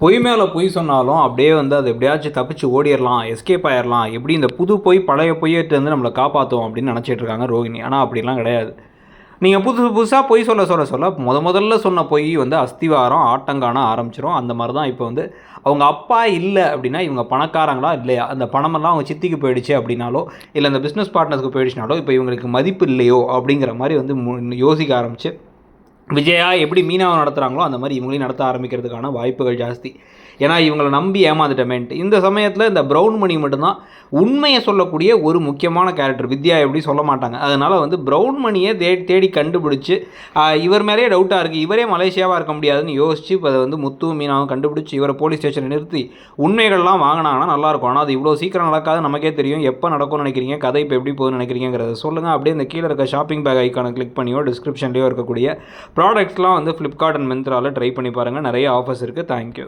பொய் மேலே பொய் சொன்னாலும் அப்படியே வந்து அது எப்படியாச்சும் தப்பிச்சு ஓடிடலாம் எஸ்கேப் ஆயிடலாம் எப்படி இந்த புது பொய் பழைய பொய்யிட்டு வந்து நம்மளை காப்பாற்றும் அப்படின்னு நினச்சிட்டு இருக்காங்க ரோகிணி ஆனால் அப்படிலாம் கிடையாது. நீங்கள் புதுசு புதுசாக பொய் சொல்ல சொல்ல சொல்ல முத முதல்ல சொன்ன பொய் வந்து அஸ்திவாரம் ஆட்டங்கான ஆரம்பிச்சிரும். அந்த மாதிரி தான் இப்போ வந்து அவங்க அப்பா இல்லை அப்படின்னா இவங்க பணக்காரங்களா இல்லையா? அந்த பணமெல்லாம் அவங்க சித்திக்கு போயிடுச்சு அப்படின்னாலோ இல்லை அந்த பிஸ்னஸ் பார்ட்னர்ஸ்க்கு போயிடுச்சுனாலோ இப்போ இவங்களுக்கு மதிப்பு இல்லையோ அப்படிங்கிற மாதிரி வந்து மு- யோசிக்க ஆரம்பிச்சு விஜயா எப்படி மீனாவை நடத்துகிறாங்களோ அந்த மாதிரி இவங்களையும் நடத்த ஆரம்பிக்கிறதுக்கான வாய்ப்புகள் ஜாஸ்தி. ஏன்னா இவங்களை நம்பி ஏமாந்துட்டமேன்ட்டு இந்த சமயத்தில் இந்த ப்ரௌன் மணி மட்டும்தான் உண்மையை சொல்லக்கூடிய ஒரு முக்கியமான கேரக்டர் வித்யா எப்படி சொல்ல மாட்டாங்க. அதனால் வந்து ப்ரௌன் மணியை தே தேடி கண்டுபிடிச்சி இவர் மேலேயே டவுட்டாக இருக்குது இவரே மலேசியாவாக இருக்க முடியாதுன்னு யோசிச்சு இப்போ அதை வந்து முத்து மீனாவும் கண்டுபிடிச்சி இவரை போலீஸ் ஸ்டேஷனை நிறுத்தி உண்மைகள்லாம் வாங்கினாங்கன்னா நல்லாயிருக்கும் ஆனால் அது இவ்வளோ சீக்கிரம் நடக்காது நமக்கே தெரியும். எப்போ நடக்கும்னு நினைக்கிறீங்க? கதை இப்போ எப்படி போகுதுன்னு நினைக்கிறீங்கிறத சொல்லுங்கள் அப்படியே இந்த கீழே இருக்க ஷாப்பிங் பேக் ஐக்கானை கிளிக் பண்ணியோ டிஸ்கிரிப்ஷன்லேயோ இருக்கக்கூடிய ப்ராடக்ட்ஸ்லாம் வந்து ஃப்ளிப்கார்ட் அண்ட் மிந்த்ராவில் ட்ரை பண்ணி பாருங்கள் நிறைய ஆஃபர்ஸ் இருக்குது தேங்க்யூ